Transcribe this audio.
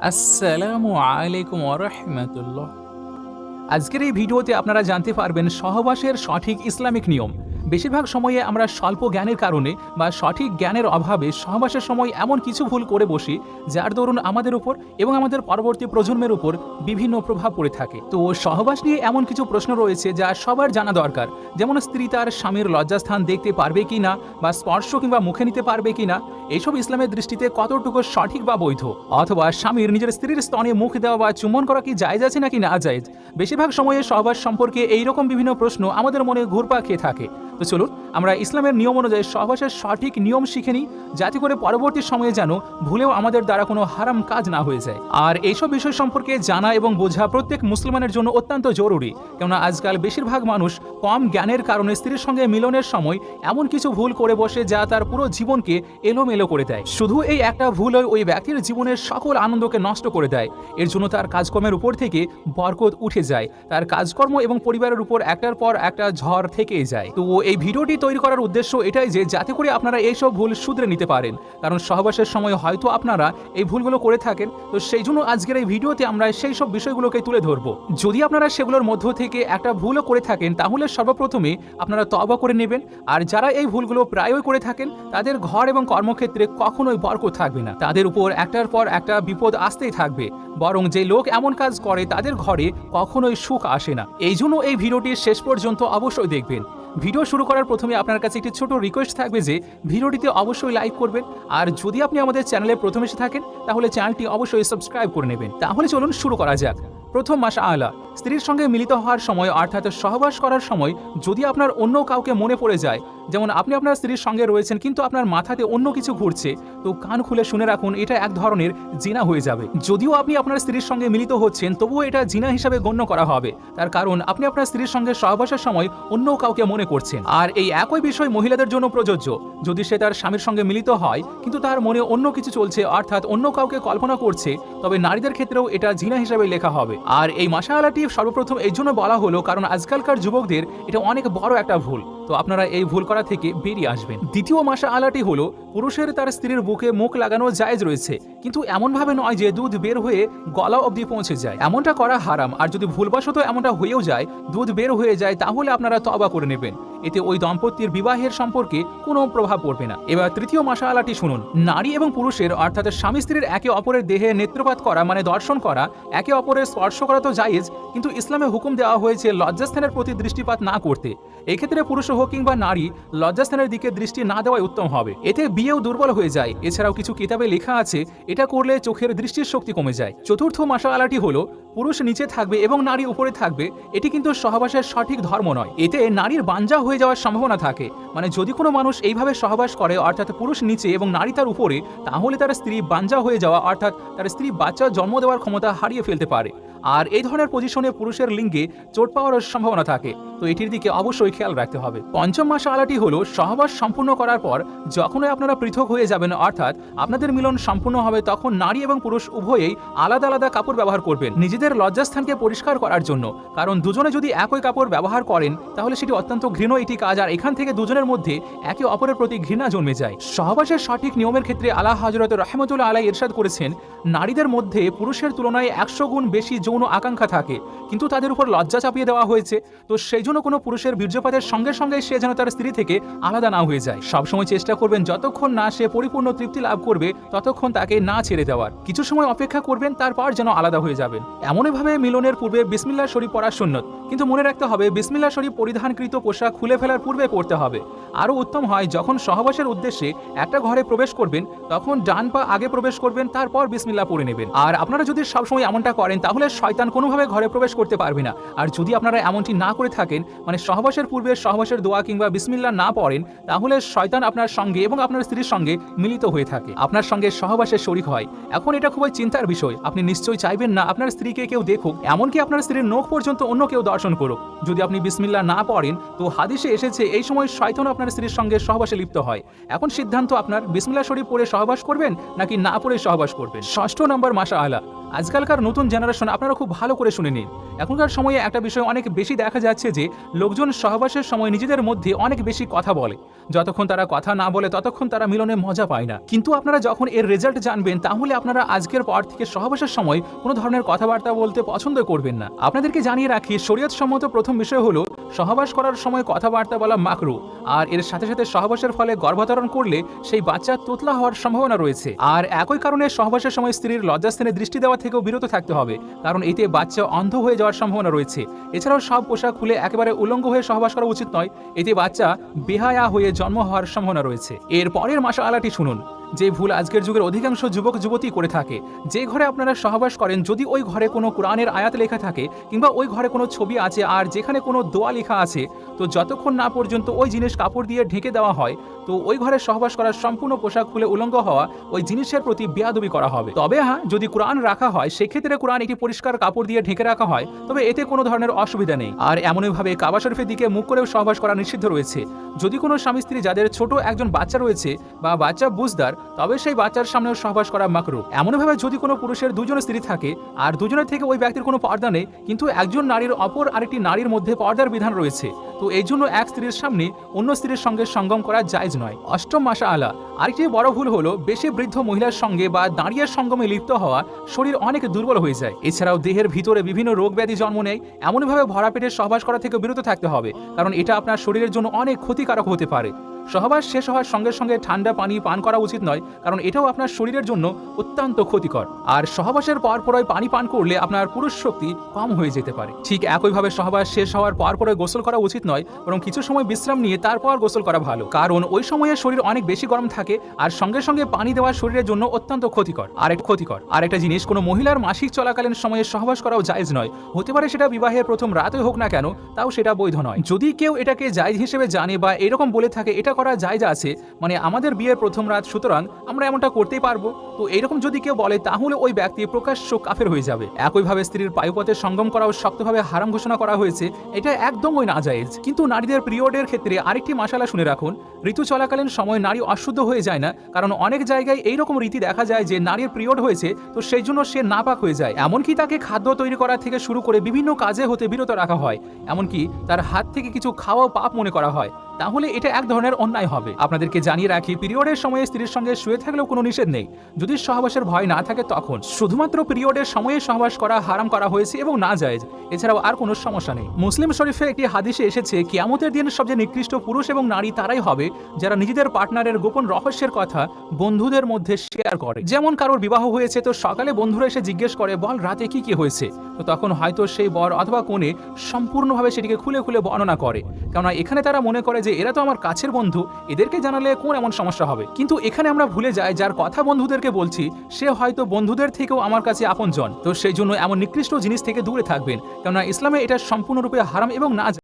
আসসালামু আলাইকুম আরহামতুল্লাহ আজকের এই ভিডিওতে আপনারা জানতে পারবেন সহবাসের সঠিক ইসলামিক নিয়ম। বেশিরভাগ সময়ে আমরা স্বল্প জ্ঞানের কারণে বা সঠিক জ্ঞানের অভাবে সহবাসের সময় এমন কিছু ভুল করে বসি, যার দরুন আমাদের উপর এবং আমাদের পরবর্তী প্রজন্মের উপর বিভিন্ন প্রভাব পড়ে থাকে। তো সহবাস নিয়ে এমন কিছু প্রশ্ন রয়েছে যা সবার জানা দরকার। যেমন স্ত্রী তার স্বামীর লজ্জাস্থান দেখতে পারবে কি না বা স্পর্শ কিংবা মুখে নিতে পারবে কি না এইসব ইসলামের দৃষ্টিতে কতটুকু সঠিক বা বৈধ? অথবা স্বামীর নিজের স্ত্রীর স্তনে মুখ দেওয়া বা চুম্বন করা কি জায়েজ আছে নাকি না জায়েজ? বেশিরভাগ সময়ে সহবাস সম্পর্কে এইরকম বিভিন্ন প্রশ্ন আমাদের মনে ঘুরপা খেয়ে থাকে। তো চলুন আমরা ইসলামের নিয়ম অনুযায়ী সহবাসের সঠিক নিয়ম শিখে নিই, যাতে করে পরবর্তী সময়ে যেন ভুলেও আমাদের দ্বারা কোনো হারাম কাজ না হয়ে যায়। আর এইসব বিষয় সম্পর্কে জানা এবং বোঝা প্রত্যেক মুসলমানের জন্য অত্যন্ত জরুরি, কেননা আজকাল বেশিরভাগ মানুষ কম জ্ঞানের কারণে স্ত্রীর সঙ্গে মিলনের সময় এমন কিছু ভুল করে বসে যা তার পুরো জীবনকে এলোমেলো করে দেয়। শুধু এই একটা ভুলই ওই ব্যক্তির জীবনের সকল আনন্দকে নষ্ট করে দেয়। এর জন্য তার কাজকর্মের উপর থেকে বরকত উঠে যায়। তার কাজকর্ম এবং পরিবারের উপর একটার পর একটা ঝড় থেকেই যায়। তো এই ভিডিওটি তৈরি করার উদ্দেশ্য এটাই যে যাতে করে আপনারা এইসব ভুল শুধরে নিতে পারেন। কারণ সহবাসের সময় হয়তো আপনারা এই ভুলগুলো করে থাকেন। তো সেই জন্য আজকের এই ভিডিওতে আমরা সেই সব বিষয়গুলোকে তুলে ধরবো। যদি আপনারা সেগুলোর মধ্য থেকে একটা ভুলও করে থাকেন, তাহলে সর্বপ্রথমে আপনারা তবা করে নেবেন। আর যারা এই ভুলগুলো প্রায়ই করে থাকেন, তাদের ঘর এবং কর্মক্ষেত্রে কখনোই বরকত থাকবে না। তাদের উপর একটার পর একটা বিপদ আসতেই থাকবে। বরং যে লোক এমন কাজ করে, তাদের ঘরে কখনোই সুখ আসে না। এই জন্য এই ভিডিওটি শেষ পর্যন্ত অবশ্যই দেখবেন। ভিডিও শুরু করার প্রথমে আপনার কাছে একটি ছোট রিকোয়েস্ট থাকবে যে ভিডিওটিতে অবশ্যই লাইক করবেন। আর যদি আপনি আমাদের চ্যানেলে প্রথম এসে থাকেন, তাহলে চ্যানেলটি অবশ্যই সাবস্ক্রাইব করে নেবেন। তাহলে চলুন শুরু করা যাক। প্রথম মাস আলা স্ত্রীর সঙ্গে মিলিত হওয়ার সময় অর্থাৎ সহবাস করার সময় যদি আপনার অন্য কাউকে মনে পড়ে যায়, যেমন আপনি আপনার স্ত্রীর সঙ্গে রয়েছেন কিন্তু আপনার মাথাতে অন্য কিছু ঘুরছে, তো কান খুলে শুনে রাখুন, এটা এক ধরনের জিনা হয়ে যাবে। যদিও আপনি আপনার স্ত্রীর সঙ্গে মিলিত হচ্ছেন, তবুও এটা জিনা হিসাবে গণ্য করা হবে। তার কারণ, আপনি আপনার স্ত্রীর সঙ্গে সহবাসের সময় অন্য কাউকে মনে করছেন। আর এই একই বিষয় মহিলাদের জন্য প্রযোজ্য। যদি সে তার স্বামীর সঙ্গে মিলিত হয়, কিন্তু তার মনে অন্য কিছু চলছে, অর্থাৎ অন্য কাউকে কল্পনা করছে, তবে নারীদের ক্ষেত্রেও এটা জিনা হিসাবে লেখা হবে। আর এই মাসালাটি সর্বপ্রথম এই জন্য বলা হলো কারণ আজকালকার যুবকদের এটা অনেক বড় একটা ভুল। তো আপনারা এই ভুল করা থেকে বেরিয়ে আসবেন। দ্বিতীয় মাসা আলাটি হলো, পুরুষের তার স্ত্রীর বুকে মুখ লাগানো জায়েজ রয়েছে, কিন্তু এমনভাবে নয় যে দুধ বের হয়ে গলা অবধি পৌঁছে যায়। এমনটা করা হারাম, আর যদি ভুলবশত এমনটা হয়েও যায়, দুধ বের হয়ে যায়, তাহলে আপনারা তবা করে নেবেন। এতে ওই দম্পতির বিবাহের সম্পর্কে কোনো প্রভাব পড়বে না। এবার তৃতীয় মাসা আলাটি শুনুন। নারী এবং পুরুষের, অর্থাৎ স্বামী স্ত্রীর একে অপরের দেহে নেত্রপাত করা মানে দর্শন করা, একে অপরের স্পর্শ করা তো জায়েজ, কিন্তু ইসলামে হুকুম দেওয়া হয়েছে লজ্জাস্থানের প্রতি দৃষ্টিপাত না করতে। এক্ষেত্রে পুরুষ হোক কিংবা নারী, লজ্জাস্থানের দিকে দৃষ্টি না দেওয়াই উত্তম হবে। এতে বিয়েও দুর্বল হয়ে যায়। এছাড়াও কিছু কিতাবে লেখা আছে, এটা করলে চোখের দৃষ্টির শক্তি কমে যায়। চতুর্থ মাসালাটি হলো, পুরুষ নিচে থাকবে এবং নারী উপরে থাকবে, এটি কিন্তু সহবাসের সঠিক ধর্ম নয়। এতে নারীর বাঞ্জা হয়ে যাওয়ার সম্ভাবনা থাকে। মানে যদি কোনো মানুষ এইভাবে সহবাস করে, অর্থাৎ পুরুষ নিচে এবং নারী তার উপরে, তাহলে তার স্ত্রী বাঞ্জা হয়ে যাওয়া, অর্থাৎ তার স্ত্রী বাচ্চা জন্ম দেওয়ার ক্ষমতা হারিয়ে ফেলতে পারে। আর এই ধরনের পজিশনে পুরুষের লিঙ্গে চোট পাওয়ার সম্ভাবনা থাকে। তো এটির দিকে অবশ্যই খেয়াল রাখতে হবে। পঞ্চম মাস আলাটি হলো সহবাস সম্পূর্ণ করার পর যখনই আপনারা পৃথক হয়ে যাবেন, অর্থাৎ আপনাদের মিলন সম্পূর্ণ হবে, তখন নারী এবং পুরুষ উভয়েই আলাদা আলাদা কাপড় ব্যবহার করবেন। নিজেদের লজ্জাস্থানকে পরিষ্কার করার জন্য। কারণ দুজনে যদি একই কাপড় ব্যবহার করেন, তাহলে সেটি অত্যন্ত ঘৃণ এটি কাজ। আর এখান থেকে দুজনের মধ্যে একে অপরের প্রতি ঘৃণা জন্মে যায়। সহবাসের সঠিক নিয়মের ক্ষেত্রে আল্লাহ হজরত রহমতুল্লাহ আলাই ইরশাদ করেছেন, নারীদের মধ্যে পুরুষের তুলনায় একশো গুণ বেশি যৌন আকাঙ্ক্ষা থাকে, কিন্তু তাদের উপর লজ্জা চাপিয়ে দেওয়া হয়েছে। তো সেই জন্য কোনো পুরুষের বীর্যপাতের সঙ্গে সঙ্গে সে যেন তার স্ত্রী থেকে আলাদা না হয়ে যায়। সবসময় চেষ্টা করবেন যতক্ষণ না সে পরিপূর্ণ তৃপ্তি লাভ করবে, ততক্ষণ তাকে না ছেড়ে দেওয়ার। কিছু সময় অপেক্ষা করবেন, তারপর যেন আলাদা হয়ে যাবেন। এমনইভাবে মিলনের পূর্বে বিসমিল্লা শরীফ পড়া সুন্নত। কিন্তু মনে রাখতে হবে বিসমিল্লা শরীফ পরিধানকৃত পোশাক খুলে ফেলার পূর্বে পড়তে হবে। আরও উত্তম হয়, যখন সহবাসের উদ্দেশ্যে একটা ঘরে প্রবেশ করবেন, তখন ডান পা আগে প্রবেশ করবেন, তারপর বিসমিল্লা পড়ে নেবেন। আর আপনারা যদি সবসময় এমনটা করেন, তাহলে শয়তান কোনোভাবে ঘরে প্রবেশ করতে পারবে না। আর যদি আপনারা এমনটি না করে থাকেন মানে সহবাসের পূর্বে সহবাসের দোয়া কিংবা বিসমিল্লা না পড়েন, তাহলে শয়তান আপনার সঙ্গে এবং আপনার স্ত্রীর সঙ্গে মিলিত হয়ে থাকে। আপনার সঙ্গে সহবাসের শরিক হয়। এখন এটা খুবই চিন্তার বিষয়। আপনি নিশ্চয়ই চাইবেন না আপনার স্ত্রীকে কেউ দেখুক, এমনকি আপনার স্ত্রীর নখ পর্যন্ত অন্য কেউ দর্শন করুক। যদি আপনি বিসমিল্লা না পড়েন, তো হাদিসে এসেছে, এই সময় শয়তান আপনার স্ত্রীর সঙ্গে সহবাসে লিপ্ত হয়। এখন সিদ্ধান্ত আপনার বিসমিল্লা শরীফ পড়ে সহবাস করবেন, নাকি না পড়ে সহবাস করবেন? ষষ্ঠ নম্বর মাসা আলা আজকালকার নতুন জেনারেশন আপনারা খুব ভালো করে শুনে নিন। এখনকার সময়ে একটা বিষয় অনেক বেশি দেখা যাচ্ছে যে, লোকজন সহবাসের সময় নিজেদের মধ্যে অনেক বেশি কথা বলে। যতক্ষণ তারা কথা না বলে, ততক্ষণ তারা মিলনে মজা পায় না। কিন্তু আপনারা যখন এর রেজাল্ট জানবেন, তাহলে আপনারা আজকের পর থেকে সহবাসের সময় কোনো ধরনের কথাবার্তা বলতে পছন্দ করবেন না। আপনাদেরকে জানিয়ে রাখি শরীয়ত সম্মত প্রথম বিষয় হলো সহবাস করার সময় কথাবার্তা বলা মাকরু, আর এর সাথে সাথে সহবাসের ফলে গর্ভধারণ করলে সেই বাচ্চা তোতলা হওয়ার সম্ভাবনা রয়েছে। আর একই কারণে সহবাসের সময় স্ত্রীর লজ্জাস্থানে দৃষ্টি দেওয়া থেকেও বিরত থাকতে হবে, কারণ এতে বাচ্চা অন্ধ হয়ে যাওয়ার সম্ভাবনা রয়েছে। এছাড়াও সব পোশাক খুলে একেবারে উলঙ্গ হয়ে সহবাস করা উচিত নয়, এতে বাচ্চা বেহায়া হয়ে জন্ম হওয়ার সম্ভাবনা রয়েছে। এর পরের মাসা আলাটি শুনুন। যে ভুল আজকের যুগের অধিকাংশ যুবক যুবতী করে থাকে। যে ঘরে আপনারা সহবাস করেন, যদি ওই ঘরে কোনো কোরআনের আয়াত লেখা থাকে কিংবা ওই ঘরে কোনো ছবি আছে আর যেখানে কোনো দোয়া লেখা আছে, তো যতক্ষণ না পর্যন্ত ওই জিনিস কাপড় দিয়ে ঢেকে দেওয়া হয়, তো ওই ঘরে সহবাস করার সম্পূর্ণ পোশাক খুলে উলঙ্গ হওয়া ওই জিনিসের প্রতি বেয়াদবি করা হবে। তবে হ্যাঁ যদি কোরআন রাখা হয়, সেক্ষেত্রে কোরআন একটি পরিষ্কার কাপড় দিয়ে ঢেকে রাখা হয়, তবে এতে কোনো ধরনের অসুবিধা নেই। আর এমনইভাবে কাবা শরীফের দিকে মুখ করেও সহবাস করা নিষিদ্ধ রয়েছে। যদি কোনো স্বামী স্ত্রী, যাদের ছোট একজন বাচ্চা রয়েছে বা বাচ্চা বুঝদার তবে সেই বাচ্চার সামনেও সহবাস করা মাকরু। এমনভাবে যদি কোনো পুরুষের দুজন স্ত্রী থাকে, আর দুজনের থেকে ওই ব্যক্তির কোনো পর্দা নেই, কিন্তু একজন নারীর অপর আরেকটি নারীর মধ্যে পর্দার বিধান রয়েছে, তো এই জন্য এক স্ত্রীর সামনে অন্য স্ত্রীর সঙ্গে সঙ্গম করা জায়জ নয়। অষ্টম মাসা আলা আরেকটি বড় ভুল হলো, বেশি বৃদ্ধ মহিলার সঙ্গে বা দাঁড়িয়ে সঙ্গমে লিপ্ত হওয়া শরীর অনেক দুর্বল হয়ে যায়। এছাড়াও দেহের ভিতরে বিভিন্ন রোগ ব্যাধি জন্ম নেয়। এমনভাবে ভরা পেটে সহবাস করা থেকে বিরত থাকতে হবে, কারণ এটা আপনার শরীরের জন্য অনেক ক্ষতিকারক হতে পারে। সহবাস শেষ হওয়ার সঙ্গে সঙ্গে ঠান্ডা পানি পান করা উচিত নয়, কারণ এটাও আপনার শরীরের জন্য অত্যন্ত ক্ষতিকর। আর সহবাসের পর পরই পানি পান করলে আপনার পুরুষ শক্তি কম হয়ে যেতে পারে। ঠিক একইভাবে সহবাস শেষ হওয়ার পর পরে গোসল করা উচিত নয়, বরং কিছু সময় বিশ্রাম নিয়ে তারপর গোসল করা ভালো। কারণ ওই সময়ে শরীর অনেক বেশি গরম থাকে, আর সঙ্গে সঙ্গে পানি দেওয়া শরীরের জন্য অত্যন্ত ক্ষতিকর। আর এক ক্ষতিকর আর একটা জিনিস, কোনো মহিলার মাসিক চলাকালীন সময়ে সহবাস করাও জায়জ নয়। হতে পারে সেটা বিবাহের প্রথম রাতে হোক না কেন, তাও সেটা বৈধ নয়। যদি কেউ এটাকে জায়জ হিসেবে জানে বা এরকম বলে থাকে, এটা করা জায়জ আছে মানে আমাদের বিয়ের প্রথম রাত, সুতরাং আমরা এমনটা করতেই পারব। তো এইরকম যদি কেউ বলে, তাহলে ওই ব্যক্তি প্রকাশ্য কাফের হয়ে যাবে। একইভাবে স্ত্রীর পায়ুপথে সঙ্গম করাও শক্তভাবে হারাম ঘোষণা করা হয়েছে, এটা একদমই না জায়েজ কিন্তু নারীদের পিরিয়ডের ক্ষেত্রে আরেকটি মশালা শুনে রাখুন, ঋতু চলাকালীন সময় নারী অশুদ্ধ হয়ে যায় না, কারণ অনেক জায়গায় এইরকম রীতি দেখা যায় যে নারীর পিরিয়ড হয়েছে, তো সেই জন্য সে নাপাক হয়ে যায়। এমনকি তাকে খাদ্য তৈরি করা থেকে শুরু করে বিভিন্ন কাজে হতে বিরত রাখা হয়। এমনকি তার হাত থেকে কিছু খাওয়াও পাপ মনে করা হয়। তাহলে এটা এক ধরনের অন্যায় হবে। আপনাদেরকে জানিয়ে রাখি, পিরিয়ডের সময়ে স্ত্রীর সঙ্গে শুয়ে থাকলেও কোনো নিষেধ নেই। যদি সহবাসের ভয় না থাকে তখন। শুধুমাত্র পিরিয়ডের সময়ে সহবাস করা হারাম করা হয়েছে এবং না জায়েজ এছাড়াও আর কোনো সমস্যা নেই। মুসলিম শরীফে একটি হাদিসে এসেছে, কিয়ামতের দিন সবচেয়ে নিকৃষ্ট পুরুষ এবং নারী তারাই হবে যারা নিজেদের পার্টনারের গোপন রহস্যের কথা বন্ধুদের মধ্যে শেয়ার করে। যেমন কারোর বিবাহ হয়েছে তো সকালে বন্ধুরা এসে জিজ্ঞেস করে, বল, রাতে কি কি হয়েছে? তো তখন হয়তো সেই বর অথবা কোণে সম্পূর্ণভাবে সেটিকে খুলে খুলে বর্ণনা করে। কেননা এখানে তারা মনে করে যে এরা তো আমার কাছের বন্ধু, এদেরকে জানালে কোন এমন সমস্যা হবে? কিন্তু এখানে আমরা ভুলে যাই, যার কথা বন্ধুদেরকে বলছি, সে হয়তো বন্ধুদের থেকেও আমার কাছে আপনজন। তো সেই জন্য এমন নিকৃষ্ট জিনিস থেকে দূরে থাকবেন, কেননা ইসলামে এটা সম্পূর্ণরূপে হারাম এবং না